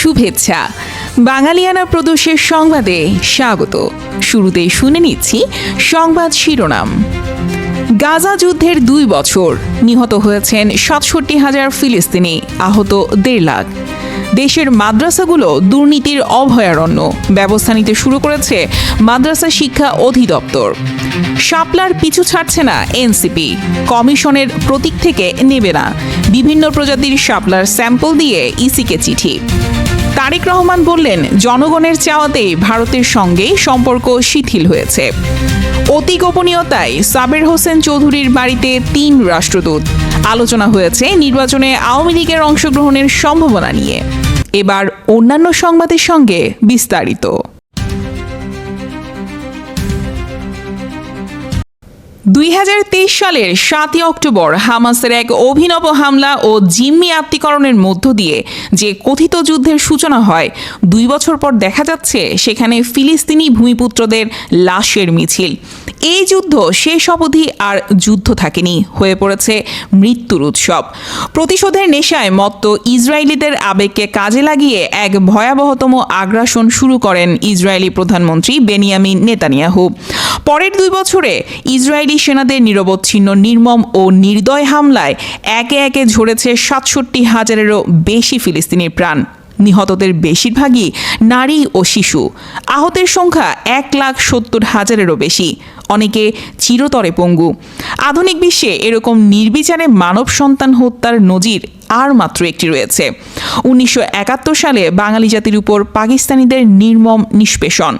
শুভেচ্ছা। বাঙালিয়ানা প্রদোষের সংবাদে স্বাগত। শুরুতেই শুনে নিচ্ছি সংবাদ শিরোনাম। গাজা যুদ্ধের দুই বছর, নিহত হয়েছেন সাতষট্টি হাজার ফিলিস্তিনি, আহত দেড় লাখ। দেশের মাদ্রাসাগুলো দুর্নীতির অভয়ারণ্য, ব্যবস্থা নিতে শুরু করেছে মাদ্রাসা শিক্ষা অধিদপ্তর। শাপলার পিছু ছাড়ছে না এনসিপি, কমিশনের প্রতীক থেকে নেবে না। বিভিন্ন প্রজাতির শাপলার স্যাম্পল দিয়ে ইসিকে চিঠি। তারেক রহমান বললেন, জনগণের চাওয়াতে ভারতের সঙ্গে সম্পর্ক শিথিল হয়েছে। অতি গোপনীয়তায় সাবের হোসেন চৌধুরীর বাড়িতে তিন রাষ্ট্রদূত। আলোচনা হয়েছে নির্বাচনে আওয়ামী লীগের অংশগ্রহণের সম্ভাবনা নিয়ে। এবার অন্যান্য সংবাদের সঙ্গে বিস্তারিত। দুই হাজার তেইশ সালের সাতই অক্টোবর হামাসের এক অভিনব হামলা ও জিম্মি আত্মীকরণের মধ্য দিয়ে যে কথিত যুদ্ধের সূচনা হয়, দুই বছর পর দেখা যাচ্ছে সেখানে ফিলিস্তিনি ভূমিপুত্রদের লাশের মিছিল। এই যুদ্ধ শেষ অবধি আর যুদ্ধ থাকেনি। হয়ে পড়েছে মৃত্যুর উৎসব। প্রতিশোধের নেশায় মত্ত ইসরায়েলিদের আবেগকে কাজে লাগিয়ে এক ভয়াবহতম আগ্রাসন শুরু করেন ইসরায়েলি প্রধানমন্ত্রী বেনিয়ামিন নেতানিয়াহু। পরের দুই বছরে ইসরায়েলি সেনাদের নিরবচ্ছিন্ন, নির্মম ও নির্দয় হামলায় একে একে ঝরেছে সাতষট্টি হাজারেরও বেশি ফিলিস্তিনির প্রাণ। নিহতদের বেশিরভাগই নারী ও শিশু। আহতের সংখ্যা এক লাখ সত্তর হাজারেরও বেশি। অনেকে চিরতরে পঙ্গু। আধুনিক বিশ্বে এরকম নির্বিচারে মানব সন্তান হত্যার নজির আর মাত্র একটি রয়েছে। উনিশশো একাত্তর সালে বাঙালি জাতির উপর পাকিস্তানিদের নির্মম নিষ্পেষণ।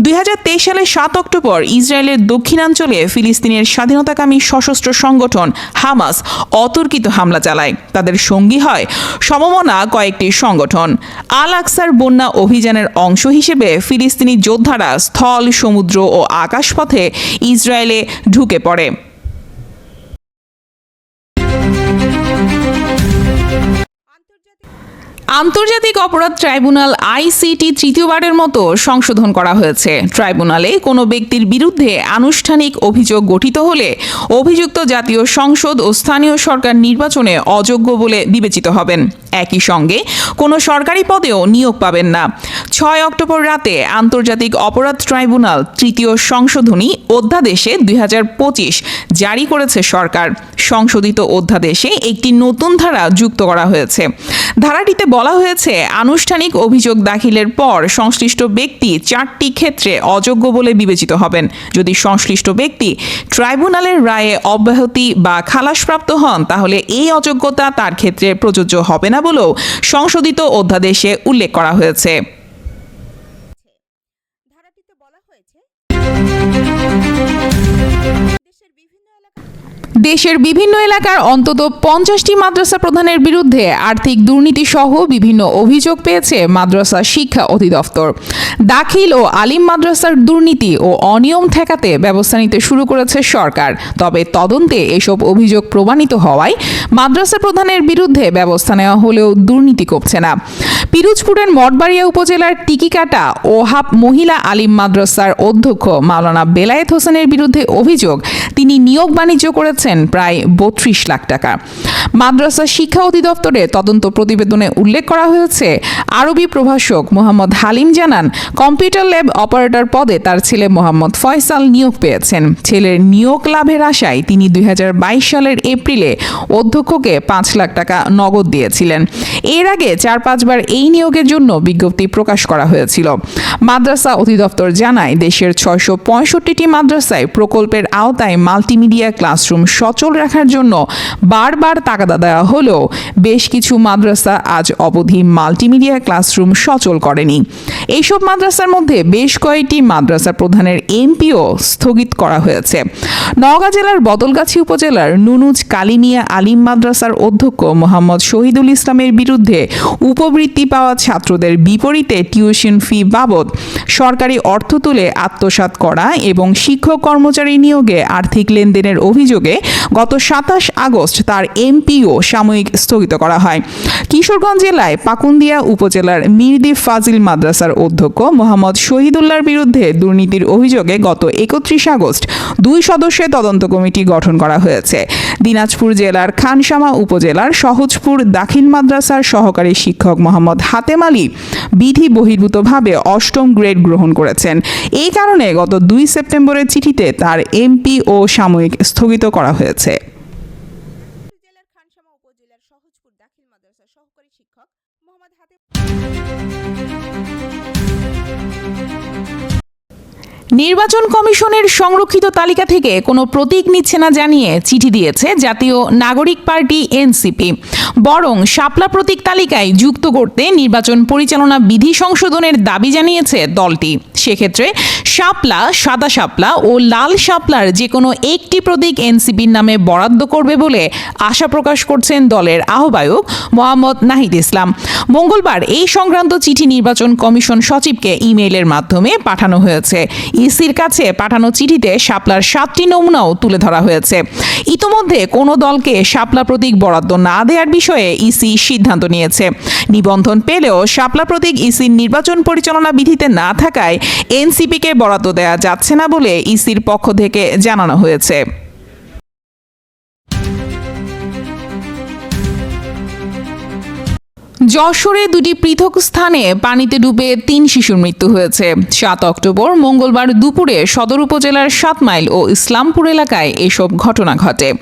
দুই সালের সাত অক্টোবর ইসরায়েলের দক্ষিণাঞ্চলে ফিলিস্তিনের স্বাধীনতাকামী সশস্ত্র সংগঠন হামাস অতর্কিত হামলা চালায়। তাদের সঙ্গী হয় সমমনা কয়েকটি সংগঠন। আল আকসার বন্যা অভিযানের অংশ হিসেবে ফিলিস্তিনি যোদ্ধারা স্থল, সমুদ্র ও আকাশপথে ইসরায়েলে ঢুকে পড়ে। আন্তর্জাতিক অপরাধ ট্রাইব্যুনাল আইসিটি তৃতীয়বারের মতো সংশোধন করা হয়েছে। ট্রাইব্যুনালে কোনো ব্যক্তির বিরুদ্ধে আনুষ্ঠানিক অভিযোগ গঠিত হলে অভিযুক্ত জাতীয় সংসদ ও স্থানীয় সরকার নির্বাচনে অযোগ্য বলে বিবেচিত হবেন। একই সঙ্গে কোনো সরকারি পদেও নিয়োগ পাবেন না। ছয় অক্টোবর রাতে আন্তর্জাতিক অপরাধ ট্রাইব্যুনাল তৃতীয় সংশোধনী অধ্যাদেশে দুই হাজার পঁচিশ জারি করেছে সরকার। সংশোধিত অধ্যাদেশে একটি নতুন ধারা যুক্ত করা হয়েছে। ধারাটিতে বলা হয়েছে, আনুষ্ঠানিক অভিযোগ দাখিলের পর সংশ্লিষ্ট ব্যক্তি চারটি ক্ষেত্রে অযোগ্য বলে বিবেচিত হবেন। যদি সংশ্লিষ্ট ব্যক্তি ট্রাইব্যুনালের রায়ে অব্যাহতি বা খালাসপ্রাপ্ত হন, তাহলে এই অযোগ্যতা তার ক্ষেত্রে প্রযোজ্য হবে না বলেও সংশোধিত অধ্যাদেশে উল্লেখ করা হয়েছে। ধারাটিতে বলা হয়েছে দেশের বিভিন্ন এলাকার অন্তত পঞ্চাশটি মাদ্রাসা প্রধানের বিরুদ্ধে আর্থিক দুর্নীতি সহ বিভিন্ন অভিযোগ পেয়েছে মাদ্রাসা শিক্ষা অধিদপ্তর। দাখিল ও আলিম মাদ্রাসার দুর্নীতি ও অনিয়ম ঠেকাতে ব্যবস্থা নিতে শুরু করেছে সরকার। তবে তদন্তে এসব অভিযোগ প্রমাণিত হওয়ায় মাদ্রাসা প্রধানের বিরুদ্ধে ব্যবস্থা নেওয়া হলেও দুর্নীতি কমছে না। পিরোজপুরের মঠবাড়িয়া উপজেলার টিকিকাটা ওহাব মহিলা আলিম মাদ্রাসার অধ্যক্ষ মাওলানা বেলায়েত হোসেনের বিরুদ্ধে অভিযোগ। তিনি নিয়োগ বাণিজ্য করেছেন প্রায় বত্রিশ লাখ টাকা। মাদ্রাসা শিক্ষা অধিদপ্তরে তদন্ত প্রতিবেদনে উল্লেখ করা হয়েছে, আরবি প্রভাষক মোহাম্মদ হালিম জানান, কম্পিউটার ল্যাব অপারেটর পদে তার ছেলে মোহাম্মদ ফয়সাল নিয়োগ পেয়েছেন। ছেলের নিয়োগ লাভের আশায় তিনি দুই হাজার বাইশ সালের এপ্রিলে অধ্যক্ষকে পাঁচ লাখ টাকা নগদ দিয়েছিলেন। এর আগে চার পাঁচবার এই নিয়োগের জন্য বিজ্ঞপ্তি প্রকাশ করা হয়েছিল। মাদ্রাসা অধিদপ্তর জানায়, দেশের ছয়শো পঁয়ষট্টিটি মাদ্রাসায় প্রকল্পের আওতায় মাল্টিমিডিয়া ক্লাসরুম সচল রাখার জন্য বারবার তাগাদা দেওয়া হলেও বেশ কিছু মাদ্রাসা আজ অবধি মাল্টিমিডিয়া ক্লাসরুম সচল করেনি। এইসব মাদ্রাসার মধ্যে বেশ কয়েকটি মাদ্রাসা প্রধানের এমপিও স্থগিত করা হয়েছে। নওগাঁ জেলার বদলগাছি উপজেলার নুনুজ কালিমিয়া আলিম মাদ্রাসার অধ্যক্ষ মোহাম্মদ শহীদুল ইসলামের বিরুদ্ধে উপবৃত্তি পাওয়া ছাত্রদের বিপরীতে টিউশন ফি বাবদ সরকারি অর্থ তুলে আত্মসাৎ করা এবং শিক্ষক কর্মচারী নিয়োগে আর্থিক লেনদেনের অভিযোগে গত সাতাশ আগস্ট তার এমপি এমপিও সাময়িক স্থগিত করা হয়। কিশোরগঞ্জ জেলায় পাকুন্দিয়া উপজেলার মিরদি ফাজিল মাদ্রাসার অধ্যক্ষ মোহাম্মদ শহীদুল্লাহর বিরুদ্ধে দুর্নীতির অভিযোগে গত একত্রিশ আগস্ট দুই সদস্যের তদন্ত কমিটি গঠন করা হয়েছে। দিনাজপুর জেলার খানসামা উপজেলার সহজপুর দাখিল মাদ্রাসার সহকারী শিক্ষক মোহাম্মদ হাতেম আলী বিধি বহির্ভূতভাবে অষ্টম গ্রেড গ্রহণ করেছেন। এই কারণে গত দুই সেপ্টেম্বরের চিঠিতে তার এমপি ও সাময়িক স্থগিত করা হয়েছে। নির্বাচন কমিশনের সংরক্ষিত তালিকা থেকে কোনো প্রতীক নিচ্ছে না জানিয়ে চিঠি দিয়েছে জাতীয় নাগরিক পার্টি এনসিপি। বরং শাপলা প্রতীক তালিকায় যুক্ত করতে নির্বাচন পরিচালনা বিধি সংশোধনের দাবি জানিয়েছে দলটি। সেক্ষেত্রে শাপলা, সাদা শাপলা ও লাল শাপলার যে কোনো একটি প্রতীক এনসিপির নামে বরাদ্দ করবে বলে আশা প্রকাশ করছেন দলের আহ্বায়ক মোহাম্মদ নাহিদ ইসলাম। মঙ্গলবার এই সংক্রান্ত চিঠি নির্বাচন কমিশন সচিবকে ইমেইলের মাধ্যমে পাঠানো হয়েছে। ইসির কাছে পাঠানো চিঠিতে শাপলার সাতটি নমুনাও তুলে ধরা হয়েছে। ইতোমধ্যে কোনো দলকে শাপলা প্রতীক বরাদ্দ না দেওয়ার বিষয়ে ইসি সিদ্ধান্ত নিয়েছে। নিবন্ধন পেলেও শাপলা প্রতীক ইসির নির্বাচন পরিচালনা বিধিতে না থাকায় এনসিপিকে বরাদ্দ দেওয়া যাচ্ছে না বলে ইসির পক্ষ থেকে জানানো হয়েছে। যশোরে দুটি পৃথক স্থানে পানিতে ডুবে তিন শিশুর মৃত্যু হয়েছে। সাত অক্টোবর মঙ্গলবার দুপুরে সদর উপজেলার সাত মাইল ও ইসলামপুর এলাকায় এসব ঘটনা ঘটে।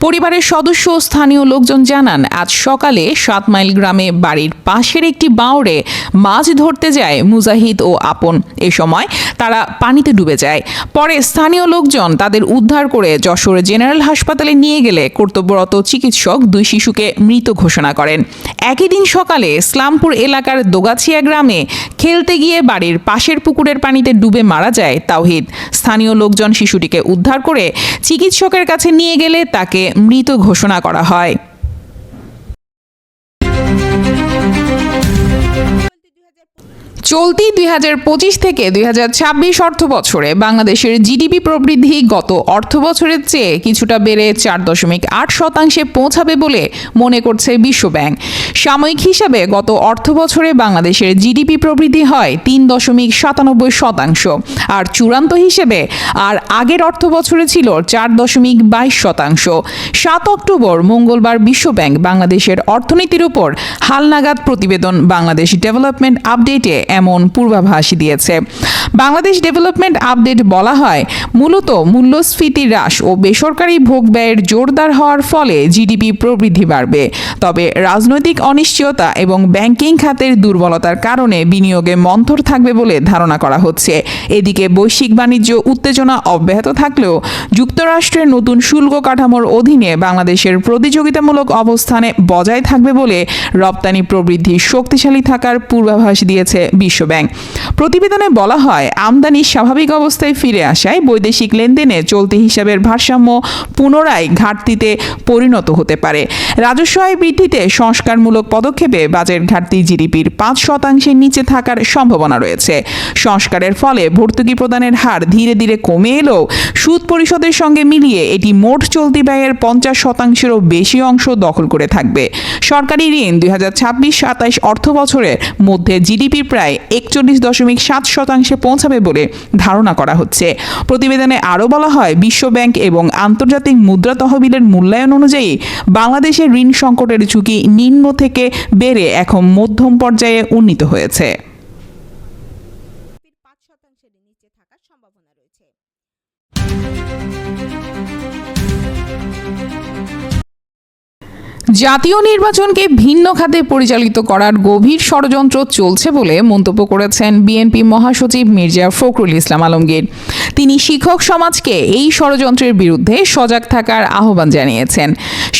পরিবারের সদস্য ও স্থানীয় লোকজন জানান, আজ সকালে সাত মাইল গ্রামে বাড়ির পাশের একটি বাঁওড়ে মাছ ধরতে যায় মুজাহিদ ও আপন। এ সময় তারা পানিতে ডুবে যায়। পরে স্থানীয় লোকজন তাদের উদ্ধার করে যশোর জেনারেল হাসপাতালে নিয়ে গেলে কর্তব্যরত চিকিৎসক দুই শিশুকে মৃত ঘোষণা করেন। একই দিন সকালে ইসলামপুর এলাকার দোগাছিয়া গ্রামে খেলতে গিয়ে বাড়ির পাশের পুকুরের পানিতে ডুবে মারা যায় তাওহিদ। স্থানীয় লোকজন শিশুটিকে উদ্ধার করে চিকিৎসকের কাছে নিয়ে গেলে তাকে মৃত ঘোষণা করা হয়। চলতি দুই হাজার পঁচিশ থেকে দুই হাজার ছাব্বিশ অর্থ বছরে বাংলাদেশের জিডিপি প্রবৃদ্ধি গত অর্থ বছরের চেয়ে কিছুটা বেড়ে চার দশমিক আট শতাংশে পৌঁছাবে বলে মনে করছে বিশ্বব্যাংক সাময়িক হিসাবে গত অর্থ বছরে বাংলাদেশের জিডিপি প্রবৃদ্ধি হয় তিন দশমিক সাতানব্বই শতাংশ। আর চূড়ান্ত হিসেবে আর আগের অর্থ বছরে ছিল চার দশমিক বাইশ শতাংশ। সাত অক্টোবর মঙ্গলবার বিশ্বব্যাংক বাংলাদেশের অর্থনীতির উপর হালনাগাদ প্রতিবেদন বাংলাদেশ ডেভেলপমেন্ট আপডেটে এমন পূর্বাভাস দিয়েছে। বাংলাদেশ ডেভেলপমেন্ট আপডেট বলা হয়, মূলত মূল্যস্ফীতি হ্রাস ও বেসরকারি ভোগ ব্যয়ের জোরদার হওয়ার ফলে জিডিপি প্রবৃদ্ধি বাড়বে। তবে রাজনৈতিক অনিশ্চয়তা এবং ব্যাংকিং খাতের দুর্বলতার কারণে বিনিয়োগে মন্থর থাকবে বলে ধারণা করা হচ্ছে। এদিকে বৈশ্বিক বাণিজ্য উত্তেজনা অব্যাহত থাকলেও যুক্তরাষ্ট্রের নতুন শুল্ক কাঠামোর অধীনে বাংলাদেশের প্রতিযোগিতামূলক অবস্থানে বজায় থাকবে বলে রপ্তানি প্রবৃদ্ধি শক্তিশালী থাকার পূর্বাভাস দিয়েছে বিশ্বব্যাংক প্রতিবেদনে বলা হয়, আমদানি স্বাভাবিক অবস্থায় ফিরে আসায় বৈদেশিক লেনদেনে চলতি হিসাবের ভারসাম্য পুনরায় ঘাটতিতে পরিণত হতে পারে। রাজস্ব আয় বৃদ্ধিতে সংস্কারমূলক পদক্ষেপে বাজেট ঘাটতি জিডিপির পাঁচ শতাংশের নিচে থাকার সম্ভাবনা রয়েছে। সংস্কারের ফলে ভর্তুকি প্রদানের হার ধীরে ধীরে কমে এলেও সুদ পরিশোধের সঙ্গে মিলিয়ে এটি মোট চলতি ব্যয়ের পঞ্চাশ শতাংশেরও বেশি অংশ দখল করে থাকবে। সরকারি ঋণ দুই হাজার ছাব্বিশ সাতাইশ অর্থ বছরের মধ্যে জিডিপি প্রায় একচল্লিশ দশমিক সাত শতাংশে পৌঁছাবে বলে ধারণা করা হচ্ছে। প্রতিবেদনে আরও বলা হয় বিশ্বব্যাংক এবং আন্তর্জাতিক মুদ্রা তহবিলের মূল্যায়ন অনুযায়ী বাংলাদেশের ঋণ সংকটের ঝুঁকি নিম্ন থেকে বেড়ে এখন মধ্যম পর্যায়ে উন্নীত হয়েছে। জাতীয় নির্বাচনকে ভিন্ন খাতে পরিচালিত করার গভীর ষড়যন্ত্র চলছে বলে মন্তব্য করেছেন বিএনপি মহাসচিব মির্জা ফখরুল ইসলাম আলমগীর। তিনি শিক্ষক সমাজকে এই ষড়যন্ত্রের বিরুদ্ধে সজাগ থাকার আহ্বান জানিয়েছেন।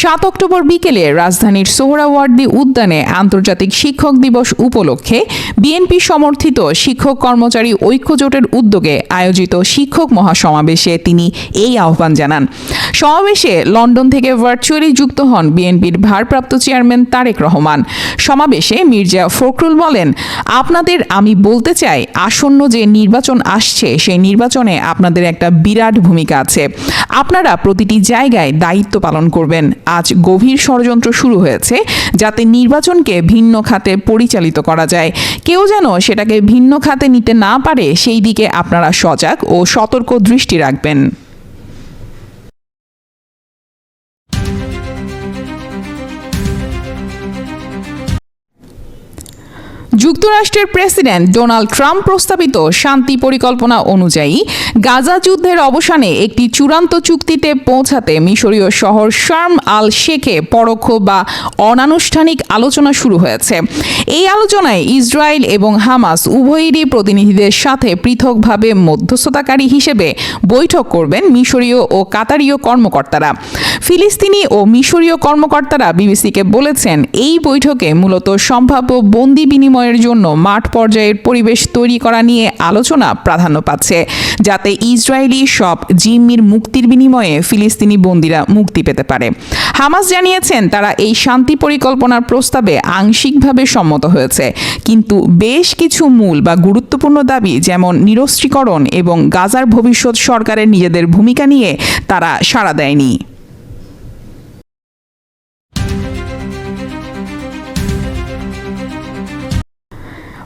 সাত অক্টোবর বিকেলে রাজধানীর সোহরাওয়ার্দী উদ্যানে আন্তর্জাতিক শিক্ষক দিবস উপলক্ষে বিএনপি সমর্থিত শিক্ষক কর্মচারী ঐক্য জোটের উদ্যোগে আয়োজিত শিক্ষক মহাসমাবেশে তিনি এই আহ্বান জানান। সমাবেশে লন্ডন থেকে ভার্চুয়ালি যুক্ত হন বিএনপির ভারপ্রাপ্ত চেয়ারম্যান তারেক রহমান। সমাবেশে মির্জা ফখরুল বলেন, আপনাদের আমি বলতে চাই, আসন্ন যে নির্বাচন আসছে, সেই নির্বাচনে আপনাদের একটা বিরাট ভূমিকা আছে। আপনারা প্রতিটি জায়গায় দায়িত্ব পালন করবেন। আজ গভীর ষড়যন্ত্র শুরু হয়েছে, যাতে নির্বাচনকে ভিন্ন খাতে পরিচালিত করা যায়। কেউ যেন সেটাকে ভিন্ন খাতে নিতে না পারে, সেই দিকে আপনারা সজাগ ও সতর্ক দৃষ্টি রাখবেন। যুক্তরাষ্ট্রের প্রেসিডেন্ট ডোনাল্ড ট্রাম্প প্রস্তাবিত শান্তি পরিকল্পনা অনুযায়ী গাজা যুদ্ধের অবসানে একটি চূড়ান্ত চুক্তিতে পৌঁছাতে মিশরীয় শহর শার্ম আল শেখে পরোক্ষ বা অনানুষ্ঠানিক আলোচনা শুরু হয়েছে। এই আলোচনায় ইসরায়েল এবং হামাস উভয়েরই প্রতিনিধিদের সাথে পৃথকভাবে মধ্যস্থতাকারী হিসেবে বৈঠক করবেন মিশরীয় ও কাতারীয় কর্মকর্তারা। ফিলিস্তিনি ও মিশরীয় কর্মকর্তারা বিবিসিকে বলেছেন, এই বৈঠকে মূলত সম্ভাব্য বন্দি বিনিময়ের জন্য মাঠ পর্যায়ের পরিবেশ তৈরি করা নিয়ে আলোচনা প্রাধান্য পাচ্ছে, যাতে ইসরায়েলি সব জিম্মির মুক্তির বিনিময়ে ফিলিস্তিনি বন্দীরা মুক্তি পেতে পারে। হামাস জানিয়েছেন তারা এই শান্তি পরিকল্পনার প্রস্তাবে আংশিকভাবে সম্মত হয়েছে, কিন্তু বেশ কিছু মূল বা গুরুত্বপূর্ণ দাবি যেমন নিরস্ত্রীকরণ এবং গাজার ভবিষ্যৎ সরকারের নিজেদের ভূমিকা নিয়ে তারা সাড়া দেয়নি।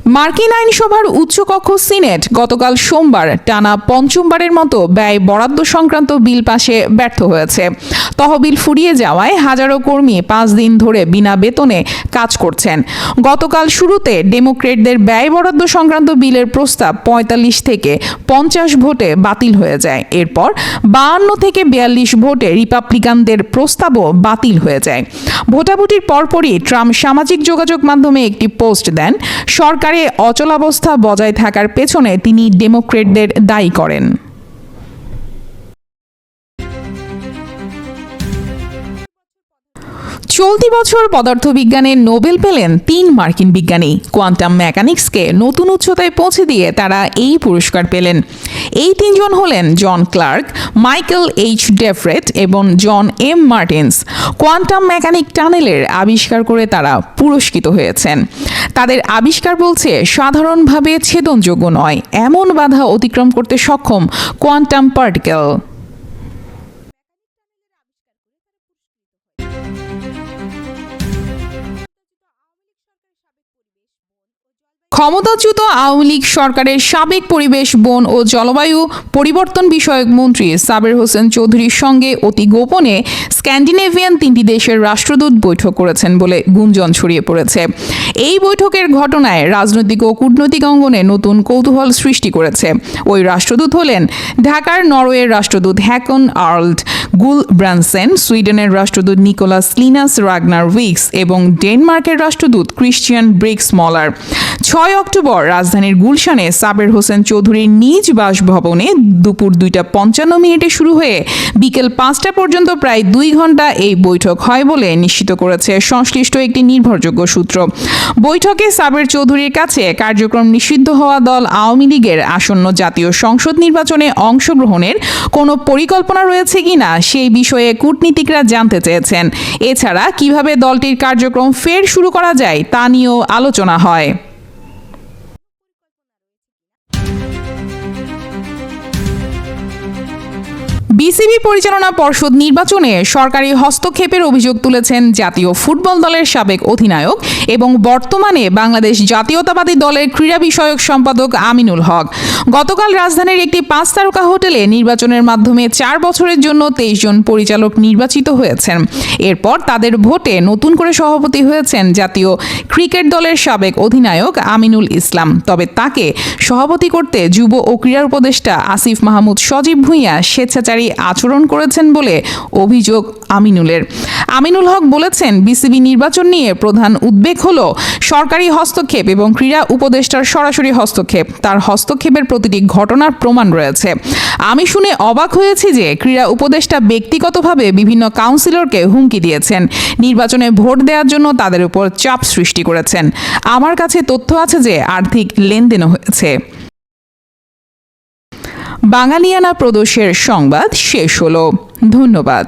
মার্কিন আইনসভার উচ্চকক্ষ সিনেট গতকাল সোমবার টানা পঞ্চমবারের মতো ব্যয় বরাদ্দ সংক্রান্ত বিল পাশে ব্যর্থ হয়েছে। তহবিল ফুরিয়ে যাওয়ায় হাজারো কর্মী পাঁচ দিন ধরে বিনা বেতনে কাজ করছেন। গতকাল শুরুতে ডেমোক্রেটদের ব্যয় বরাদ্দ সংক্রান্ত বিলের প্রস্তাব পঁয়তাল্লিশ থেকে পঞ্চাশ ভোটে বাতিল হয়ে যায়। এরপর বাহান্ন থেকে বিয়াল্লিশ ভোটে রিপাবলিকানদের প্রস্তাবও বাতিল হয়ে যায়। ভোটাভুটির পরপরই ট্রাম্প সামাজিক যোগাযোগ মাধ্যমে একটি পোস্ট দেন সরকারে অচলাবস্থা বজায় থাকার পেছনে তিনি ডেমোক্রেটদের দায়ী করেন। চলতি বছর পদার্থবিজ্ঞানে নোবেল পেলেন তিন মার্কিন বিজ্ঞানী। কোয়ান্টাম মেকানিক্সকে নতুন উচ্চতায় পৌঁছে দিয়ে তারা এই পুরস্কার পেলেন। এই তিনজন হলেন John Clarke, Michael H Devoret এবং John M Martinis. Quantum mechanic টানেলের আবিষ্কার করে তারা পুরস্কৃত হয়েছেন। তাদের আবিষ্কার বলছে, সাধারণভাবে ছেদনযোগ্য নয়, এমন বাধা অতিক্রম করতে সক্ষম কোয়ান্টাম পার্টিকেল। ক্ষমতাচ্যুত আওয়ামী লীগ সরকারের সাবেক পরিবেশ, বন ও জলবায়ু পরিবর্তন বিষয়ক মন্ত্রী সাবের হোসেন চৌধুরীর সঙ্গে অতি গোপনে স্ক্যান্ডিনেভিয়ান তিনটি দেশের রাষ্ট্রদূত বৈঠক করেছেন বলে গুঞ্জন ছড়িয়ে পড়েছে। এই বৈঠকের ঘটনায় রাজনৈতিক ও কূটনৈতিক অঙ্গনে নতুন কৌতূহল সৃষ্টি করেছে। ওই রাষ্ট্রদূত হলেন ঢাকার নরওয়ের রাষ্ট্রদূত হ্যাকন আর্লড। গুল ব্রানসেন সুইডেনের রাষ্ট্রদূত নিকোলাস লিনাস রাগনার উইক্স এবং ডেনমার্কের রাষ্ট্রদূত ক্রিশ্চিয়ান ব্রিক্স মলার। ছয় অক্টোবর রাজধানীর গুলশানে সাবের হোসেন চৌধুরীর নিজ বাসভবনে দুপুর দুইটা পঞ্চান্ন মিনিটে শুরু হয়ে বিকেল পাঁচটা পর্যন্ত প্রায় দুই ঘণ্টা এই বৈঠক হয় বলে নিশ্চিত করেছে সংশ্লিষ্ট একটি নির্ভরযোগ্য সূত্র। বৈঠকে সাবের চৌধুরীর কাছে কার্যক্রম নিষিদ্ধ হওয়া দল আওয়ামী লীগের আসন্ন জাতীয় সংসদ নির্বাচনে অংশগ্রহণের কোনো পরিকল্পনা রয়েছে কিনা সেই বিষয়ে কূটনীতিকরা জানতে চেয়েছেন। এছাড়া কীভাবে দলটির কার্যক্রম ফের শুরু করা যায় তা নিয়েও আলোচনা হয়। বিসিবি পরিচালনা পর্ষদ নির্বাচনে সরকারি হস্তক্ষেপের অভিযোগ তুলেছেন জাতীয় ফুটবল দলের সাবেক অধিনায়ক এবং বর্তমানে বাংলাদেশ জাতীয়তাবাদী দলের ক্রীড়া বিষয়ক সম্পাদক আমিনুল হক। গতকাল রাজধানীর একটি পাঁচ তারকা হোটেলে নির্বাচনের মাধ্যমে চার বছরের জন্য তেইশ জন পরিচালক নির্বাচিত হয়েছেন। এরপর তাদের ভোটে নতুন করে সভাপতি হয়েছেন জাতীয় ক্রিকেট দলের সাবেক অধিনায়ক আমিনুল ইসলাম। তবে তাকে সভাপতি করতে যুব ও ক্রীড়া উপদেষ্টা আসিফ মাহমুদ সজীব ভূঁইয়া স্বেচ্ছাচারী আচরণ করেছেন বলে অভিযোগ আমিনুলের। আমিনুল হক বলেছেন, বিসিবি নির্বাচন নিয়ে প্রধান উদ্বেগ হল সরকারি হস্তক্ষেপ এবং ক্রীড়া উপদেষ্টার সরাসরি হস্তক্ষেপ। তার হস্তক্ষেপের প্রতিটি ঘটনার প্রমাণ রয়েছে। আমি শুনে অবাক হয়েছি যে ক্রীড়া উপদেষ্টা ব্যক্তিগতভাবে বিভিন্ন কাউন্সিলরকে হুমকি দিয়েছেন। নির্বাচনে ভোট দেওয়ার জন্য তাদের উপর চাপ সৃষ্টি করেছেন। আমার কাছে তথ্য আছে যে আর্থিক লেনদেনও হয়েছে। বাঙালিয়ানা প্রদোষের সংবাদ শেষ হলো। ধন্যবাদ।